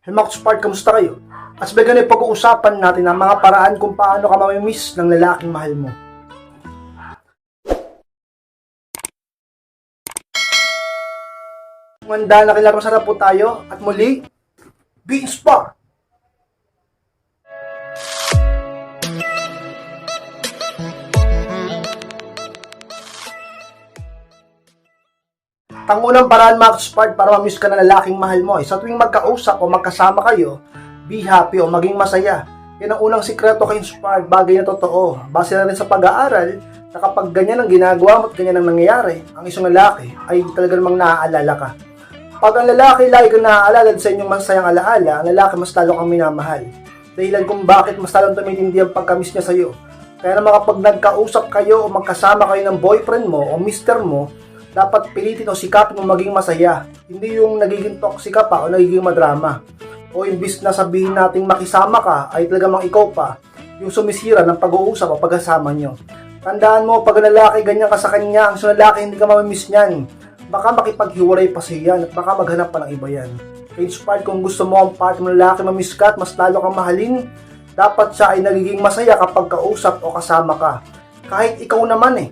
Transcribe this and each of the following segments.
Hey Max Park, kamusta kayo? At sa ganun pag-uusapan natin ang mga paraan kung paano ka mamimiss ng lalaking mahal mo. Manda na kilala masarap po tayo at muli, be inspired! Ang unang paraan Max Park para ma-miss ka ng lalaking mahal mo ay sa tuwing magkausap o magkasama kayo, be happy o maging masaya. Yan ang unang sikreto kay Inspired, bagay na totoo. Base na rin sa pag-aaral, na kapag ganyan ang ginagawa mo at ganyan ang nangyayari, ang isang lalaki ay talaga namang naaalala ka. Pag ang lalaki lagi kang naaalala sa inyong masayang alaala, ang lalaki mas lalo kang minamahal. Dahilan kung bakit mas lalong tumitindi ang pagkamiss niya sa'yo. Kaya naman kapag nagkausap kayo o magkasama kayo ng boyfriend mo o mister mo, dapat pilitin o sikapin mo maging masaya. Hindi yung nagiging toxic ka pa o nagiging madrama. O imbis na sabihin nating makisama ka, ay talagang ikaw pa, yung sumisira ng pag-uusap o pagkasama nyo. Tandaan mo, pag lalaki ganyan ka sa kanya, ang lalaki hindi ka mamimiss niyan. Baka makipaghiwalay pa siya yan at baka maghanap pa ng iba yan. Kaya inspired kung gusto mo ang part ng lalaki mamiss ka at mas lalo kang mahalin, dapat siya ay nagiging masaya kapag kausap o kasama ka. Kahit ikaw naman eh,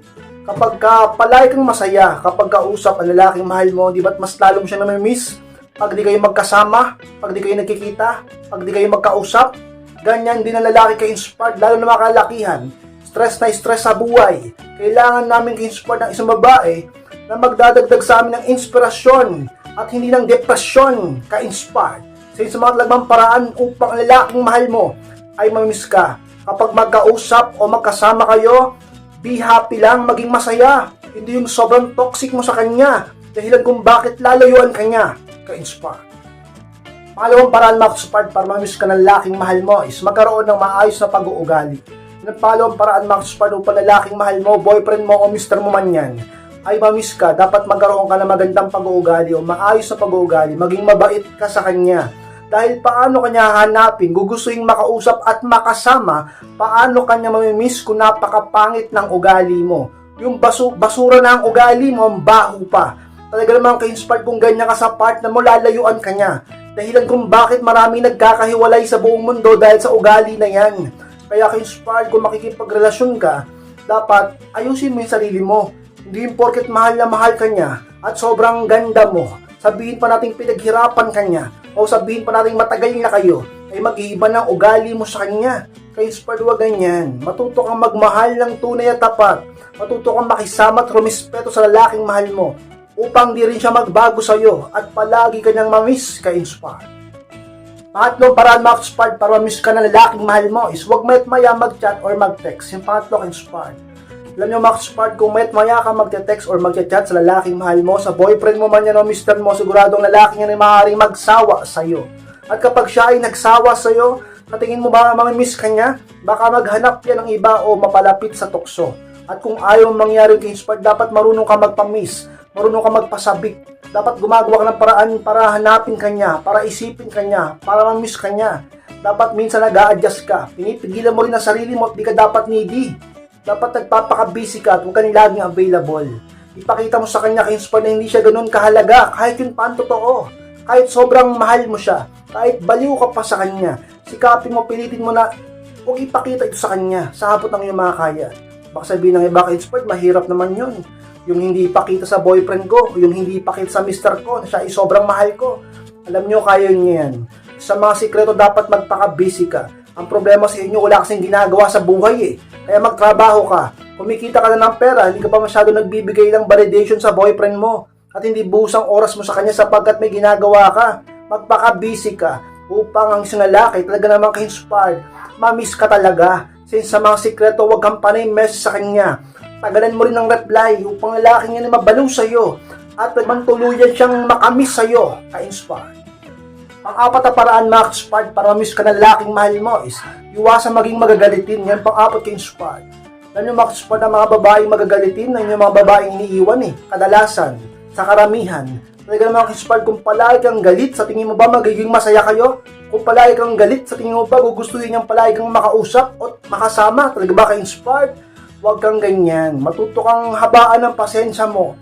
kapag ka palagi kang masaya, kapag kausap ang lalaking mahal mo, di ba't mas lalo mo siya namimiss? Pag di kayo magkasama, pag di kayo nagkikita, pag di kayo magkausap, ganyan din ang lalaki kay inspired, lalo na mga kalakihan. Stress na stress sa buhay. Kailangan namin kay inspired ng isang babae na magdadagdag sa amin ng inspirasyon at hindi ng depresyon ka-inspired. Sa isang mga talagang paraan upang ang lalaking mahal mo ay mamiss ka. Kapag magkausap o magkasama kayo, be happy lang, maging masaya. Hindi yung sobrang toxic mo sa kanya. Dahilan kung bakit lalayuan ka niya, ka-inspire. Pangalawang paraan Max-Inspired para mamiss ka ng laking mahal mo is magkaroon ng maayos na pag-uugali. Ng pangalawang paraan Max-Inspired upang lalaking mahal mo, boyfriend mo o mister mo man yan, ay mamiss ka, dapat magkaroon ka ng magandang pag-uugali o maayos na pag-uugali, maging mabait ka sa kanya. Dahil paano kanya hanapin, gugustuhin makausap at makasama, paano kanya mamimiss kung napakapangit ng ugali mo. Yung basu basura na ang ugali mo, ang baho pa. Talaga namang ka-inspired kung ganyan ka sa part na mo lalayuan kanya. Dahilan kung bakit marami nagkakahiwalay sa buong mundo dahil sa ugali na yan. Kaya ka-inspired kung makikipagrelasyon ka, dapat ayusin mo yung sarili mo. Hindi porket mahal na mahal ka niya at sobrang ganda mo, sabihin pa nating pinaghirapan ka niya o sabihin pa nating matagal na kayo, ay mag-iiba ng ugali mo sa kanya. Kaya inspired wag ganyan. Matuto kang magmahal ng tunay at tapat. Matuto kang makisama at rumispeto sa lalaking mahal mo upang di rin siya magbago sa iyo at palagi kanyang mamiss ka inspired. Pangatlong paraan ma-inspired para mamiss ka ng lalaking mahal mo is huwag mayat maya mag-chat or mag-text. Yung pangatlo inspired. Alam nyo, Max Part, kung mayat maya ka magte-text or magchat-chat sa lalaking mahal mo, sa boyfriend mo man yan o mister mo, siguradong lalaking yan ay maaaring magsawa sa'yo. At kapag siya ay nagsawa sa'yo, natingin mo ba mamimiss ka niya? Baka maghanap yan ng iba o mapalapit sa tukso. At kung ayaw mangyari kay Inspired, dapat marunong ka magpamiss, marunong ka magpasabik. Dapat gumagawa ka ng paraan para hanapin kanya, para isipin kanya, para mamiss kanya. Dapat minsan nag adjust ka. Pinipigilan mo rin ang sarili mo at di ka dapat needy. Dapat nagpapaka-busy ka at huwag ka rin laging available. Ipakita mo sa kanya kay Inspired na hindi siya ganun kahalaga, kahit yun pa ang totoo. Kahit sobrang mahal mo siya, kahit baliw ka pa sa kanya, sikapin mo, pilitin mo na huwag ipakita ito sa kanya sa habot ng iyong mga kaya. Baka sabihin ng iba kay Inspired, mahirap naman yun. Yung hindi ipakita sa boyfriend ko, yung hindi ipakita sa mister ko, na siya ay sobrang mahal ko. Alam nyo, kaya niya yan. Sa mga sikreto, dapat magpaka-busy ka. Ang problema sa inyo, wala kasing ginagawa sa buhay eh. Kaya magtrabaho ka. Kumikita ka na ng pera, hindi ka pa masyado nagbibigay ng validation sa boyfriend mo. At hindi busang oras mo sa kanya sapagkat may ginagawa ka. Magpaka-busy ka upang ang isang lalaki talaga naman ka-inspired. Mamiss ka talaga. Since sa mga sikreto, huwag kang panay message sa kanya. Tagalan mo rin ng reply upang lalaking yan ay mabalaw sa'yo. At naman tuluyan siyang makamiss sa'yo, ka-inspired. Pang-apat na paraan, Max Part, para miss ka ng laking mahal mo is iwasan maging magagalitin. Yan pang-apat ka inspired. Alam nyo, Max Part, ang mga babaeng magagalitin, ang yung mga babaeng iniiwan eh. Kadalasan, sa karamihan. Talaga naman inspired kung palagi kang galit, sa tingin mo ba magiging masaya kayo? Kung palagi kang galit, sa tingin mo ba gugustuhin niyang palagi kang makausap o makasama? Talaga ba ka-inspired? Huwag kang ganyan. Matuto kang habaan ng pasensya mo.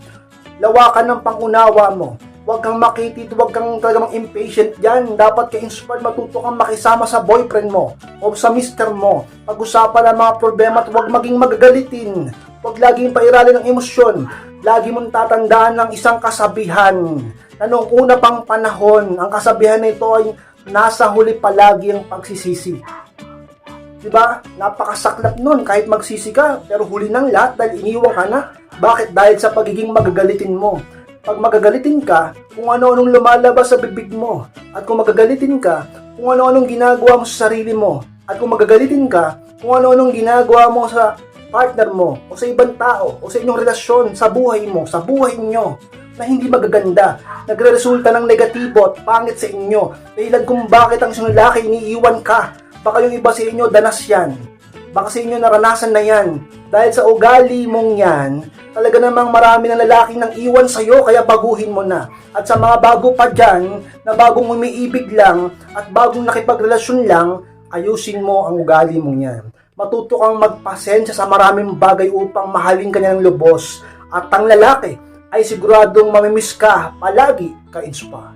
Lawakan ng pangunawa mo Huwag kang makitid, huwag kang talagang impatient dyan. Dapat ka-inspired, matuto kang makisama sa boyfriend mo o sa mister mo. Pag-usapan ang mga problema at huwag maging magagalitin. Huwag laging pairalin ng emosyon. Lagi mong tatandaan ng isang kasabihan na noong una pang panahon, ang kasabihan na ito ay nasa huli palagi ang pagsisisi. Diba? Napakasaklap nun kahit magsisi ka, pero huli ng lahat dahil iniwan ka na. Bakit? Dahil sa pagiging magagalitin mo. Pag magagalitin ka, kung ano-anong lumalabas sa bibig mo. At kung magagalitin ka, kung ano-anong ginagawa mo sa sarili mo. At kung magagalitin ka, kung ano-anong ginagawa mo sa partner mo, o sa ibang tao, o sa inyong relasyon, sa buhay mo, sa buhay nyo, na hindi magaganda, nagre-resulta ng negatibo at pangit sa inyo, dahilan kung bakit ang isang lalaki iniiwan ka, baka yung iba sa inyo danas yan, baka sa inyo naranasan na yan, dahil sa ugali mong yan, talaga namang marami ng lalaking nang iwan sa'yo, kaya baguhin mo na. At sa mga bago pa dyan, na bagong umiibig lang, at bagong nakipagrelasyon lang, ayusin mo ang ugali mong yan. Matuto kang magpasensya sa maraming bagay upang mahalin ka niya ng lubos. At ang lalaki ay siguradong mamimiss ka, palagi ka-inspire.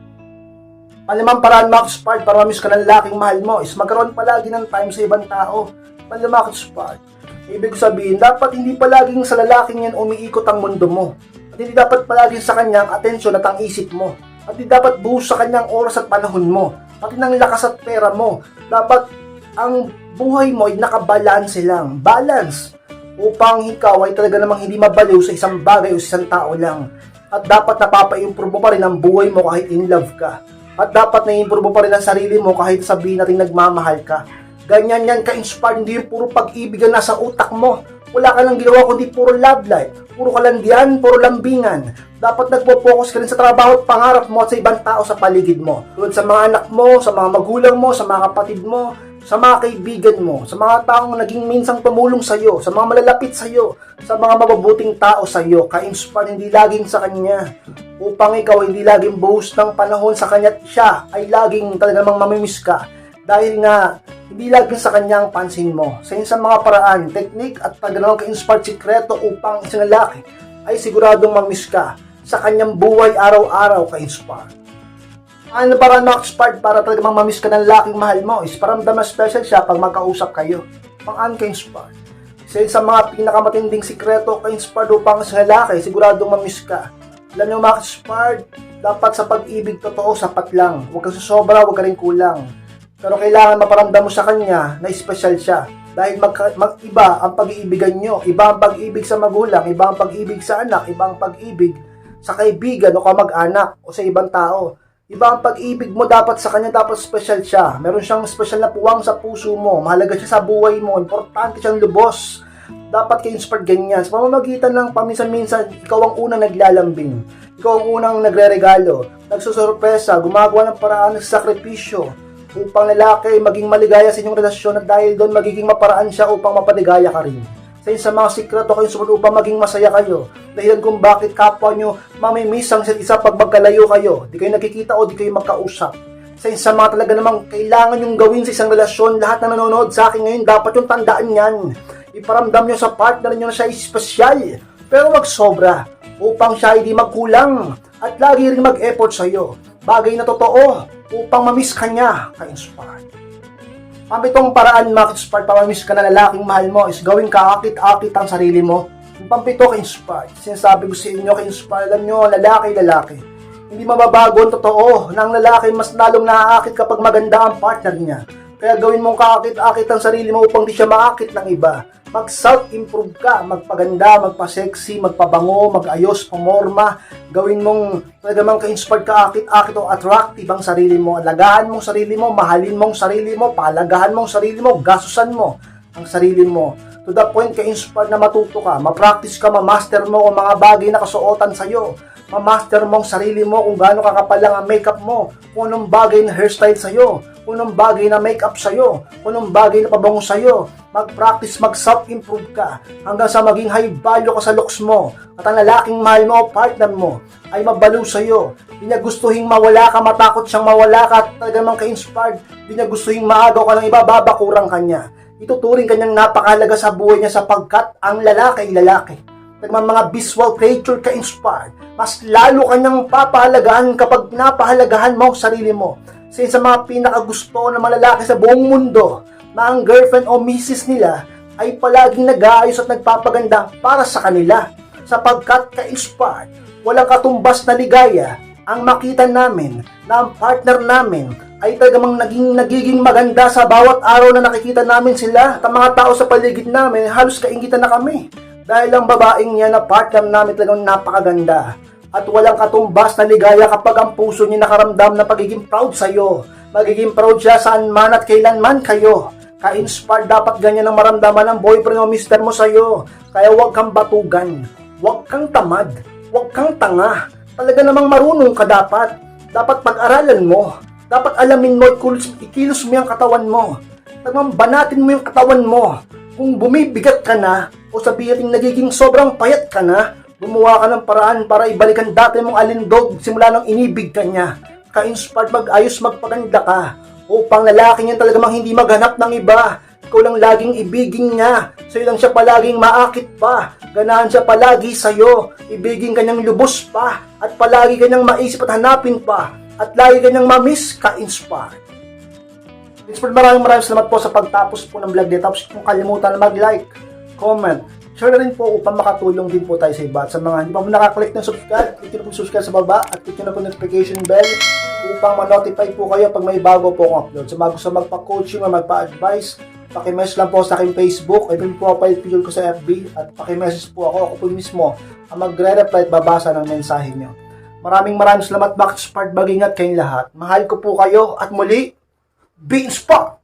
Palimang paraan mga spark para mamiss ka ng lalaking mahal mo is magkaroon palagi ng time sa ibang tao. Palimang spark. Ibig sabihin, dapat hindi palaging sa lalaking yan umiikot ang mundo mo. At hindi dapat palaging sa kanyang atensyon at ang isip mo. At hindi dapat buhos sa kanyang oras at panahon mo. Pati ng lakas at pera mo. Dapat ang buhay mo ay nakabalanse lang. Balance. Upang ikaw ay talaga namang hindi mabaliw sa isang bagay o sa isang tao lang. At dapat napapa-improve pa rin ang buhay mo kahit in love ka. At dapat na-improve pa rin ang sarili mo kahit sabihin natin nagmamahal ka. Ganyan yan ka-inspired, hindi yung puro pag-ibig ang nasa utak mo. Wala ka lang ginawa kundi puro love life, puro kalandian, puro lambingan. Dapat nagpo-focus ka rin sa trabaho at pangarap mo at sa ibang tao sa paligid mo. Tulad sa mga anak mo, sa mga magulang mo, sa mga kapatid mo, sa mga kaibigan mo, sa mga taong naging minsang tumulong sa iyo, sa mga malalapit sa iyo, sa mga mababuting tao sa iyo, ka-inspire hindi laging sa kanya. Upang ikaw hindi laging buhos ng panahon sa kanya at siya ay laging talaga namang mamimiss ka. Dahil nga, laging sa kanya ang pansin mo. Sa isang mga paraan, teknik at pagganong ka-inspired sikreto upang isang lalaki ay siguradong mamiss ka sa kanyang buhay araw-araw ka-inspired. Ano para na-expired para talaga mang mamiss ka ng laking mahal mo is paramdaman special siya pag magkausap kayo. Pang ka-inspired. Isa sa mga pinakamatinding sikreto ka-inspired upang sa lalaki, siguradong mamiss ka. Alam niyo mga dapat sa pag-ibig totoo, sapat lang. Huwag kang susobra, huwag ka rin kulang. Pero kailangan maparamdam mo sa kanya na special siya. Dahil mag, mag-iba ang pag-iibigan nyo. Iba ang pag-ibig sa magulang, iba ang pag-ibig sa anak, iba ang pag-ibig sa kaibigan o kamag-anak o sa ibang tao. Iba ang pag-ibig mo dapat sa kanya, dapat special siya. Meron siyang special na puwang sa puso mo. Mahalaga siya sa buhay mo. Importante siyang lubos. Dapat kayo inspired ganyan. Sa pamamagitan ng paminsan-minsan, ikaw ang unang naglalambing. Ikaw ang unang nagre-regalo. Nagsusurpresa, gumagawa ng paraan ng sakripisyo upang lalaki maging maligaya sa inyong relasyon at dahil doon magiging maparaan siya upang mapaligaya ka rin. Sa isa mga sikreto kayo sumunod upang maging masaya kayo. Dahilan kung bakit kapwa nyo mamimiss ang isa't isa pag magkalayo kayo. Di kayo nakikita o di kayo magkausap. Sa isa mga talaga namang kailangan yung gawin sa isang relasyon, lahat na nanonood sa akin ngayon, dapat yung tandaan yan. Iparamdam nyo sa partner nyo na siya espesyal. Pero wag sobra upang siya hindi magkulang at lagi rin mag-effort sa iyo. Bagay na totoo upang mamiss ka niya ka-inspired. Pampitong paraan makit-inspired para mamiss ka na lalaking mahal mo is gawing kaakit-akit ang sarili mo. Pampito ka-inspired. Sinasabi ko sa inyo ka-inspired, alam nyo, lalaki-lalaki. Hindi mababago ang totoo na lalaki mas lalong naaakit kapag maganda ang partner niya. Kaya gawin mong kaakit-akit ang sarili mo upang di siya maakit ng iba. Mag-self-improve ka, magpaganda, magpa-sexy, magpabango, mag-ayos, pamorma. Gawin mong talaga mang ka-inspired ka, akit-akit o attractive ang sarili mo. Alagahan mong sarili mo, mahalin mong sarili mo, palagahan mong sarili mo, gasusan mo ang sarili mo. To the point ka-inspired na matuto ka, ma-practice ka, ma-master mo ang mga bagay na kasuotan sa'yo. Ma-master mo ang sarili mo kung gaano kakapal lang ang makeup mo, kung anong bagay na hairstyle sa'yo, kung anong bagay na makeup sa'yo, kung anong bagay na pabango sa'yo. Mag-practice, mag-self-improve ka hanggang sa maging high value ka sa looks mo at ang lalaking mahal mo o partner mo ay mabaliw sa'yo. Hindi niya gustuhin mawala ka, matakot siyang mawala ka at talagang mang ka-inspired. Hindi niya gustuhin maagaw ka ng iba, babakurang kanya. Ituturing kanyang napakalaga sa buhay niya sapagkat ang lalaki ay lalaki. Nagmang mga visual creature ka-inspired. mas lalo kanyang papahalagahan kapag napahalagahan mo ang sarili mo. Sa isa sa mga pinakagusto na malalaki sa buong mundo na ang girlfriend o misis nila ay palaging nag-aayos at nagpapaganda para sa kanila. Sapagkat ka-inspired, walang katumbas na ligaya ang makita namin na ang partner namin ay talagang naging nagiging maganda sa bawat araw na nakikita namin sila at ang mga tao sa paligid namin halos kaingitan na kami dahil ang babaeng niya na partner namin talagang napakaganda at walang katumbas na ligaya kapag ang puso niya nakaramdam na pagiging proud sa iyo magiging proud siya saan man at kailan man kayo. Ka-inspired dapat ganyan ang maramdaman ng boyfriend o mister mo sa iyo kaya huwag kang batugan. Huwag kang tamad. Huwag kang tanga. Talaga namang marunong ka dapat. Dapat pag-aralan mo. Dapat alamin mo, ikilos, ikilos mo yung katawan mo. Talagang banatin mo yung katawan mo. Kung bumibigat ka na, o sabihin nagiging sobrang payat ka na, gumawa ka ng paraan para ibalikan dati mong alindog simula nang inibig ka niya. Ka-inspired mag-ayos magpaganda ka. Upang lalaki niya talaga mang hindi maghanap ng iba. Ikaw lang laging ibigin niya. Sa'yo lang siya palaging maakit pa. Ganahan siya palagi sa'yo. Ibigin kanyang lubos pa. At palagi kanyang maisip at hanapin pa at lagi kanyang mamiss ka-inspired. Inspired maraming maraming salamat po sa pagtapos po ng vlog dito. Tapos kung kalimutan na mag-like, comment, share na rin po upang makatulong din po tayo sa iba. At sa mga hindi pa po nakaklik ng subscribe, click nyo po subscribe sa baba at click na po notification bell upang ma-notify po kayo pag may bago po akong upload. Sa mga gusto magpa-coaching o magpa-advise, pakimessage lang po sa aking Facebook, ay po profile picture ko sa FB at pakimessage po ako, ako po mismo ang magre-reply at babasa ng mensahe nyo. Maraming maraming salamat, Max Part. Mag-ingat kayong lahat. Mahal ko po kayo at muli, be inspired!